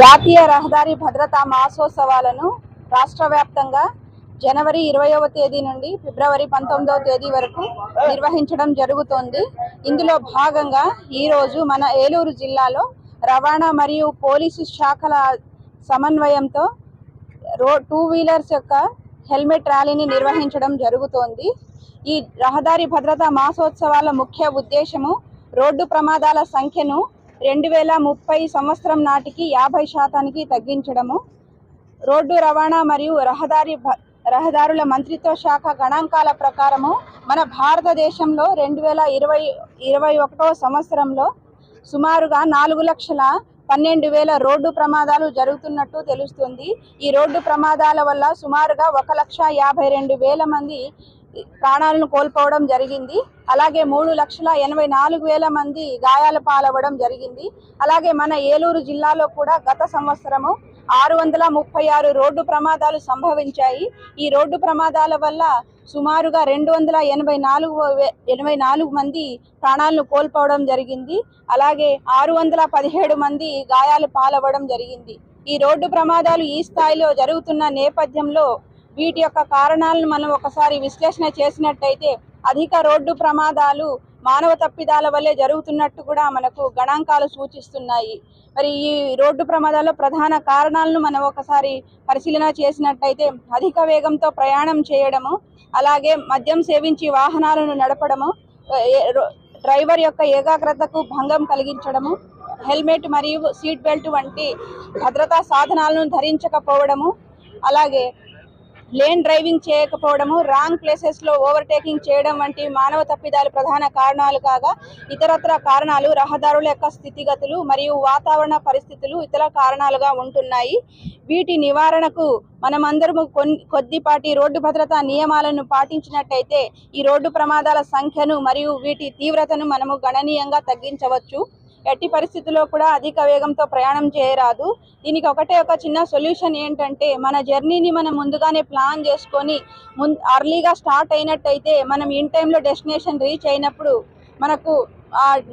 జాతీయ రహదారి భద్రతా మాసోత్సవాలను రాష్ట్ర వ్యాప్తంగా జనవరి ఇరవైవ తేదీ నుండి ఫిబ్రవరి పంతొమ్మిదవ తేదీ వరకు నిర్వహించడం జరుగుతోంది. ఇందులో భాగంగా ఈరోజు మన ఏలూరు జిల్లాలో రవాణా మరియు పోలీసు శాఖల సమన్వయంతో రో టూ వీలర్స్ యొక్క హెల్మెట్ ర్యాలీని నిర్వహించడం జరుగుతోంది. ఈ రహదారి భద్రతా మాసోత్సవాల ముఖ్య ఉద్దేశము రోడ్డు ప్రమాదాల సంఖ్యను రెండు వేల ముప్పై సంవత్సరం నాటికి యాభై శాతానికి తగ్గించడము. రోడ్డు రవాణా మరియు రహదారి రహదారుల మంత్రిత్వ శాఖ గణాంకాల ప్రకారము మన భారతదేశంలో రెండు వేల ఇరవై ఇరవై ఒకటో సంవత్సరంలో సుమారుగా నాలుగు లక్షల పన్నెండు వేల రోడ్డు ప్రమాదాలు జరుగుతున్నట్టు తెలుస్తుంది. ఈ రోడ్డు ప్రమాదాల వల్ల సుమారుగా ఒక లక్ష యాభై రెండు వేల మంది ప్రాణాలను కోల్పోవడం జరిగింది. అలాగే మూడు లక్షల ఎనభై నాలుగు వేల మంది గాయాల పాలవ్వడం జరిగింది. అలాగే మన ఏలూరు జిల్లాలో కూడా గత సంవత్సరము ఆరు వందల ముప్పై ఆరు రోడ్డు ప్రమాదాలు సంభవించాయి. ఈ రోడ్డు ప్రమాదాల వల్ల సుమారుగా రెండు వందల ఎనభై నాలుగు వే- ఎనభై నాలుగు మంది ప్రాణాలను కోల్పోవడం జరిగింది. అలాగే ఆరు వందల పదిహేడు మంది గాయాలు పాలవ్వడం జరిగింది. ఈ రోడ్డు ప్రమాదాలు ఈ స్థాయిలో జరుగుతున్న నేపథ్యంలో వీటి యొక్క కారణాలను మనం ఒకసారి విశ్లేషణ చేసినట్టయితే అధిక రోడ్డు ప్రమాదాలు మానవ తప్పిదాల వల్లే జరుగుతున్నట్టు కూడా మనకు గణాంకాలు సూచిస్తున్నాయి. మరి ఈ రోడ్డు ప్రమాదాల్లో ప్రధాన కారణాలను మనం ఒకసారి పరిశీలన చేసినట్టయితే అధిక వేగంతో ప్రయాణం చేయడము అలాగే మద్యం సేవించి వాహనాలను నడపడము డ్రైవర్ యొక్క ఏకాగ్రతకు భంగం కలిగించడము హెల్మెట్ మరియు సీట్ బెల్ట్ వంటి భద్రతా సాధనాలను ధరించకపోవడము అలాగే లేన్ డ్రైవింగ్ చేయకపోవడము రాంగ్ ప్లేసెస్లో ఓవర్టేకింగ్ చేయడం వంటి మానవ తప్పిదాలు ప్రధాన కారణాలు కాగా ఇతరత్ర కారణాలు రహదారుల యొక్క స్థితిగతులు మరియు వాతావరణ పరిస్థితులు ఇతర కారణాలుగా ఉంటున్నాయి. వీటి నివారణకు మనమందరము కొన్ని కొద్దిపాటి రోడ్డు భద్రతా నియమాలను పాటించినట్టయితే ఈ రోడ్డు ప్రమాదాల సంఖ్యను మరియు వీటి తీవ్రతను మనము గణనీయంగా తగ్గించవచ్చు. ఎట్టి పరిస్థితుల్లో కూడా అధిక వేగంతో ప్రయాణం చేయరాదు. దీనికి ఒకటే ఒక చిన్న సొల్యూషన్ ఏంటంటే మన జర్నీని మనం ముందుగానే ప్లాన్ చేసుకొని ముందు అర్లీగా స్టార్ట్ అయినట్టయితే మనం ఇన్ టైంలో డెస్టినేషన్ రీచ్ అయినప్పుడు మనకు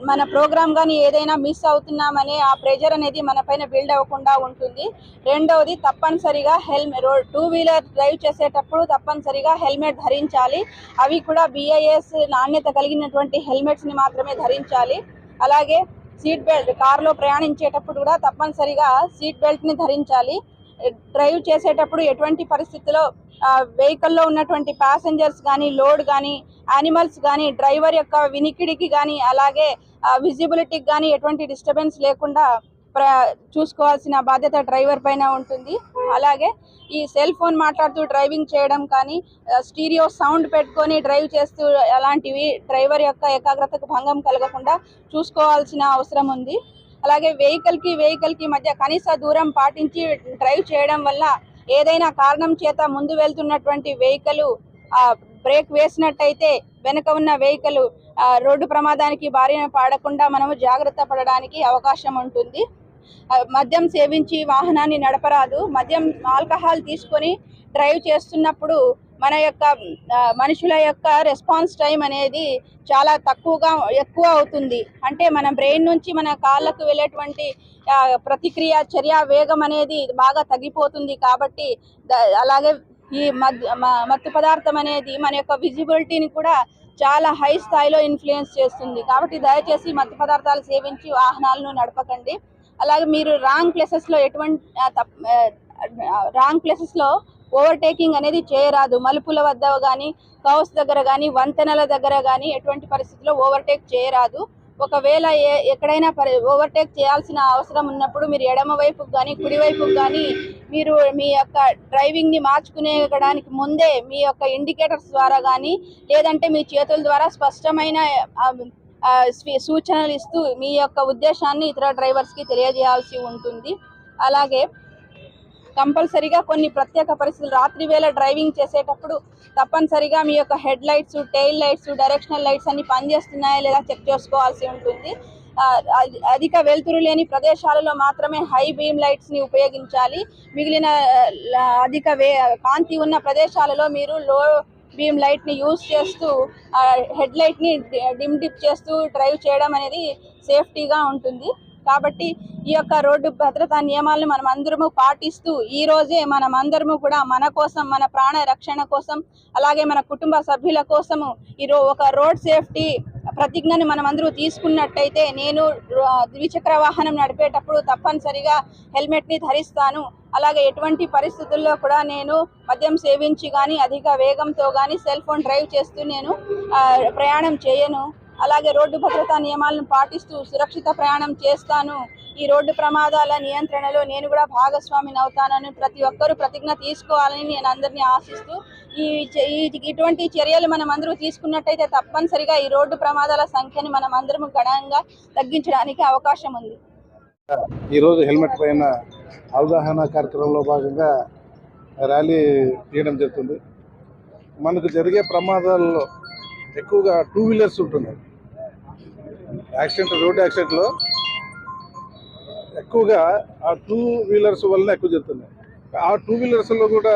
మన ప్రోగ్రామ్ కానీ ఏదైనా మిస్ అవుతున్నామనే ఆ ప్రెజర్ అనేది మన పైన బిల్డ్ అవ్వకుండా ఉంటుంది. రెండవది తప్పనిసరిగా హెల్మెట్ టూ వీలర్ డ్రైవ్ చేసేటప్పుడు తప్పనిసరిగా హెల్మెట్ ధరించాలి. అవి కూడా బిఐఎస్ నాణ్యత కలిగినటువంటి హెల్మెట్స్ని మాత్రమే ధరించాలి. అలాగే సీట్ బెల్ట్ కారులో ప్రయాణించేటప్పుడు కూడా తప్పనిసరిగా సీట్ బెల్ట్ని ధరించాలి. డ్రైవ్ చేసేటప్పుడు ఎటువంటి పరిస్థితుల్లో వెహికల్లో ఉన్నటువంటి ప్యాసింజర్స్ కానీ లోడ్ కానీ యానిమల్స్ కానీ డ్రైవర్ యొక్క వినికిడికి కానీ అలాగే విజిబిలిటీకి కానీ ఎటువంటి డిస్టర్బెన్స్ లేకుండా చూసుకోవాల్సిన బాధ్యత డ్రైవర్ పైన ఉంటుంది. అలాగే ఈ సెల్ ఫోన్ మాట్లాడుతూ డ్రైవింగ్ చేయడం కానీ స్టీరియో సౌండ్ పెట్టుకొని డ్రైవ్ చేస్తూ అలాంటివి డ్రైవర్ యొక్క ఏకాగ్రతకు భంగం కలగకుండా చూసుకోవాల్సిన అవసరం ఉంది. అలాగే వెహికల్కి వెహికల్కి మధ్య కనీస దూరం పాటించి డ్రైవ్ చేయడం వల్ల ఏదైనా కారణం చేత ముందు వెళ్తున్నటువంటి వెహికల్ బ్రేక్ వేసినట్టయితే వెనుక ఉన్న వెహికల్ రోడ్డు ప్రమాదానికి బారిన పడకుండా మనము జాగ్రత్త పడడానికి అవకాశం ఉంటుంది. మద్యం సేవించి వాహనాన్ని నడపరాదు. మద్యం ఆల్కహాల్ తీసుకొని డ్రైవ్ చేస్తున్నప్పుడు మన యొక్క మనుషుల యొక్క రెస్పాన్స్ టైం అనేది చాలా తక్కువగా ఎక్కువ అవుతుంది. అంటే మన బ్రెయిన్ నుంచి మన కాళ్ళకు వెళ్ళేటువంటి ప్రతిక్రియ చర్య వేగం అనేది బాగా తగ్గిపోతుంది కాబట్టి అలాగే ఈ మ- మత్తు పదార్థం అనేది మన యొక్క విజిబిలిటీని కూడా చాలా హై స్థాయిలో ఇన్ఫ్లుయెన్స్ చేస్తుంది. కాబట్టి దయచేసి మత్తు పదార్థాలు సేవించి వాహనాలను నడపకండి. అలాగే మీరు రాంగ్ ప్లేసెస్లో ఎటువంటి రాంగ్ ప్లేసెస్లో ఓవర్టేకింగ్ అనేది చేయరాదు. మలుపుల వద్ద కానీ కౌస్ దగ్గర కానీ వంతెనల దగ్గర కానీ ఎటువంటి పరిస్థితుల్లో ఓవర్టేక్ చేయరాదు. ఒకవేళ ఏ ఎక్కడైనా పరి ఓవర్టేక్ చేయాల్సిన అవసరం ఉన్నప్పుడు మీరు ఎడమ వైపుకు కానీ కుడివైపుకు కానీ మీరు మీ యొక్క డ్రైవింగ్ని మార్చుకునేయడానికి ముందే మీ యొక్క ఇండికేటర్స్ ద్వారా కానీ లేదంటే మీ చేతుల ద్వారా స్పష్టమైన సూచనలు ఇస్తూ మీ యొక్క ఉద్దేశాన్ని ఇతర డ్రైవర్స్కి తెలియజేయాల్సి ఉంటుంది. అలాగే కంపల్సరిగా కొన్ని ప్రత్యేక పరిస్థితులు రాత్రి వేళ డ్రైవింగ్ చేసేటప్పుడు తప్పనిసరిగా మీ యొక్క head lights tail lights directional lights అన్ని పనిచేస్తున్నాయా లేదా చెక్ చేసుకోవాల్సి ఉంటుంది. అధిక వెలుతురు లేని ప్రదేశాలలో మాత్రమే హై బీమ్ లైట్స్ని ఉపయోగించాలి. మిగిలిన అధిక వే కాంతి ఉన్న ప్రదేశాలలో మీరు లో బీమ్ లైట్ని యూజ్ చేస్తూ హెడ్ లైట్ని డిమ్ డిప్ చేస్తూ డ్రైవ్ చేయడం అనేది సేఫ్టీగా ఉంటుంది. కాబట్టి ఈ యొక్క రోడ్డు భద్రతా నియమాలను మనం అందరము పాటిస్తూ ఈ రోజే మనం అందరము కూడా మన కోసం మన ప్రాణ రక్షణ కోసం అలాగే మన కుటుంబ సభ్యుల కోసము ఈ ఒక రోడ్ సేఫ్టీ ప్రతిజ్ఞని మనం అందరూ తీసుకున్నట్టయితే నేను ద్విచక్ర వాహనం నడిపేటప్పుడు తప్పనిసరిగా హెల్మెట్ని ధరిస్తాను. అలాగే ఎటువంటి పరిస్థితుల్లో కూడా నేను మద్యం సేవించి కానీ అధిక వేగంతో కానీ సెల్ ఫోన్ డ్రైవ్ చేస్తూ నేను ప్రయాణం చేయను. అలాగే రోడ్డు భద్రతా నియమాలను పాటిస్తూ సురక్షిత ప్రయాణం చేస్తాను. ఈ రోడ్డు ప్రమాదాల నియంత్రణలో నేను కూడా భాగస్వామిని అవుతానని ప్రతి ఒక్కరూ ప్రతిజ్ఞ తీసుకోవాలని నేను అందరినీ ఆశిస్తూ ఈ ఇటువంటి చర్యలు మనం అందరూ తీసుకున్నట్టయితే తప్పనిసరిగా ఈ రోడ్డు ప్రమాదాల సంఖ్యని మనం అందరం గణంగా తగ్గించడానికి అవకాశం ఉంది. ఈరోజు హెల్మెట్ పైన అవగాహన కార్యక్రమంలో భాగంగా ర్యాలీ తీయడం జరుగుతుంది. మనకు జరిగే ప్రమాదాల్లో ఎక్కువగా టూ వీలర్స్ ఉంటున్నాయి యాక్సిడెంట్ రోడ్ యాక్సిడెంట్లో ఎక్కువగా ఆ టూ వీలర్స్ వలన ఎక్కువ జరుగుతున్నాయి. ఆ టూ వీలర్స్లో కూడా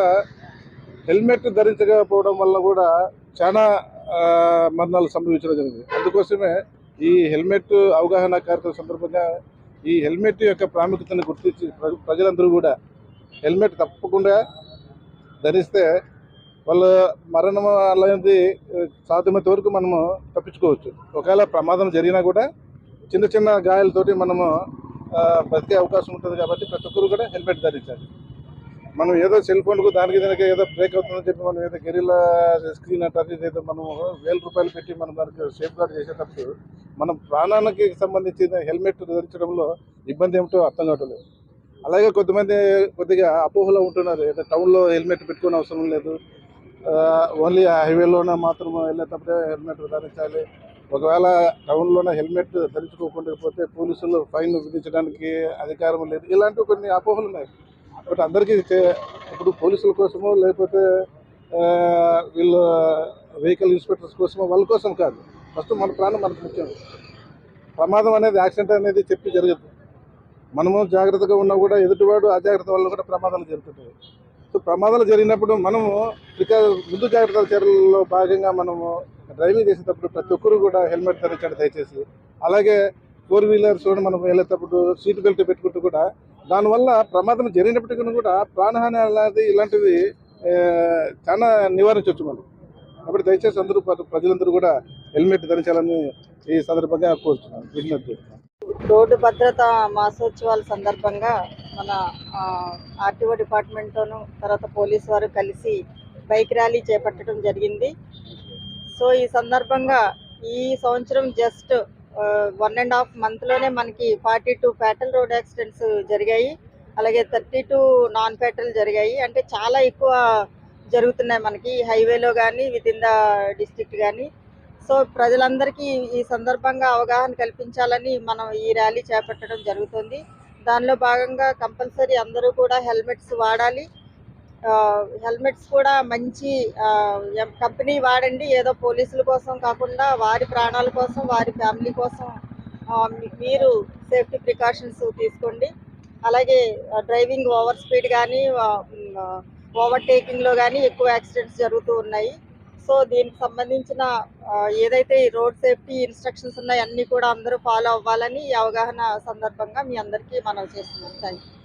హెల్మెట్ ధరించకపోవడం వల్ల కూడా చాలా మరణాలు సంభవించడం జరిగింది. అందుకోసమే ఈ హెల్మెట్ అవగాహన కార్యక్రమం సందర్భంగా ఈ హెల్మెట్ యొక్క ప్రాముఖ్యతను గుర్తించి ప్రజలందరూ కూడా హెల్మెట్ తప్పకుండా ధరిస్తే వాళ్ళ మరణం అనేది ఆ, సాధ్యమైనంత వరకు మనము తప్పించుకోవచ్చు. ఒకవేళ ప్రమాదం జరిగినా కూడా చిన్న చిన్న గాయాలతోటి మనము బతికే అవకాశం ఉంటుంది కాబట్టి ప్రతి ఒక్కరు కూడా హెల్మెట్ ధరించాలి. మనం ఏదో సెల్ ఫోన్కు దానికి దానికి ఏదో బ్రేక్ అవుతుందని చెప్పి మనం ఏదో గెరిలా స్క్రీన్ అంటే ఏదో మనం వేల రూపాయలు పెట్టి మనం దానికి సేఫ్ గార్డ్ చేసేటప్పుడు మనం ప్రాణానికి సంబంధించిన హెల్మెట్ ధరించడంలో ఇబ్బంది ఏమిటో అర్థం కావట్లేదు. అలాగే కొంతమంది కొద్దిగా అపోహలో ఉంటున్నారు. అంటే టౌన్లో హెల్మెట్ పెట్టుకునే అవసరం లేదు. ఓన్లీ హైవేలోనే మాత్రం వెళ్ళేటప్పుడే హెల్మెట్ ధరించాలి. ఒకవేళ టౌన్లోనే హెల్మెట్ ధరించుకోకుండా పోతే పోలీసులు ఫైన్ విధించడానికి అధికారం లేదు. ఇలాంటి కొన్ని అపోహలు ఉన్నాయి. బట్ అందరికీ ఇప్పుడు పోలీసుల కోసమో లేకపోతే వీళ్ళ వెహికల్ ఇన్స్పెక్టర్స్ కోసమో వాళ్ళ కోసం కాదు. ఫస్ట్ మన ప్రాణం మనకు ముఖ్యం. ప్రమాదం అనేది యాక్సిడెంట్ అనేది చెప్పి జరగదు. మనము జాగ్రత్తగా ఉన్నా కూడా ఎదుటివాడు అజాగ్రత్త వల్ల కూడా ప్రమాదాలు జరుగుతుంటాయి. సో ప్రమాదాలు జరిగినప్పుడు మనము ముందు జాగ్రత్తల చర్యల్లో భాగంగా మనము డ్రైవింగ్ చేసేటప్పుడు ప్రతి ఒక్కరు కూడా హెల్మెట్ ధరించండి దయచేసి. అలాగే ఫోర్ వీలర్స్ మనం వెళ్ళేటప్పుడు సీట్ బెల్ట్ పెట్టుకుంటూ కూడా దానివల్ల ప్రమాదం జరిగినప్పటికీ కూడా ప్రాణహాని అనేది ఇలాంటివి చాలా నివారించవచ్చు మనం. కాబట్టి దయచేసి అందరూ ప్రజలందరూ కూడా హెల్మెట్ ధరించాలని ఈ సందర్భంగా కోరుతున్నాను విజ్ఞప్తి రోడ్డు భద్రత మాసోత్సవాల సందర్భంగా మన ఆర్టీఓ డిపార్ట్మెంట్తోనూ తర్వాత పోలీస్ వారు కలిసి బైక్ ర్యాలీ చేపట్టడం జరిగింది. సో ఈ సందర్భంగా ఈ సంవత్సరం జస్ట్ వన్ అండ్ హాఫ్ మంత్లోనే మనకి forty two fatal road accidents జరిగాయి. అలాగే థర్టీ టూ నాన్ ఫ్యాటల్ జరిగాయి. అంటే చాలా ఎక్కువ జరుగుతున్నాయి మనకి హైవేలో కానీ విత్ ఇన్ ద డిస్ట్రిక్ట్ కానీ సో ప్రజలందరికీ ఈ సందర్భంగా అవగాహన కల్పించాలని మనం ఈ ర్యాలీ చేపట్టడం జరుగుతుంది. దానిలో భాగంగా కంపల్సరీ అందరూ కూడా హెల్మెట్స్ వాడాలి. హెల్మెట్స్ కూడా మంచి కంపెనీ వాడండి. ఏదో పోలీసుల కోసం కాకుండా వారి ప్రాణాల కోసం వారి ఫ్యామిలీ కోసం మీరు సేఫ్టీ ప్రికాషన్స్ తీసుకోండి. అలాగే డ్రైవింగ్ ఓవర్ స్పీడ్ కానీ ఓవర్టేకింగ్లో కానీ ఎక్కువ యాక్సిడెంట్స్ జరుగుతూ ఉన్నాయి. సో దీనికి సంబంధించిన ఏదైతే ఈ రోడ్ సేఫ్టీ ఇన్స్ట్రక్షన్స్ ఉన్నాయో అన్నీ కూడా అందరూ ఫాలో అవ్వాలని ఈ అవగాహన సందర్భంగా మీ అందరికీ మనం చేస్తున్నాం. Thank you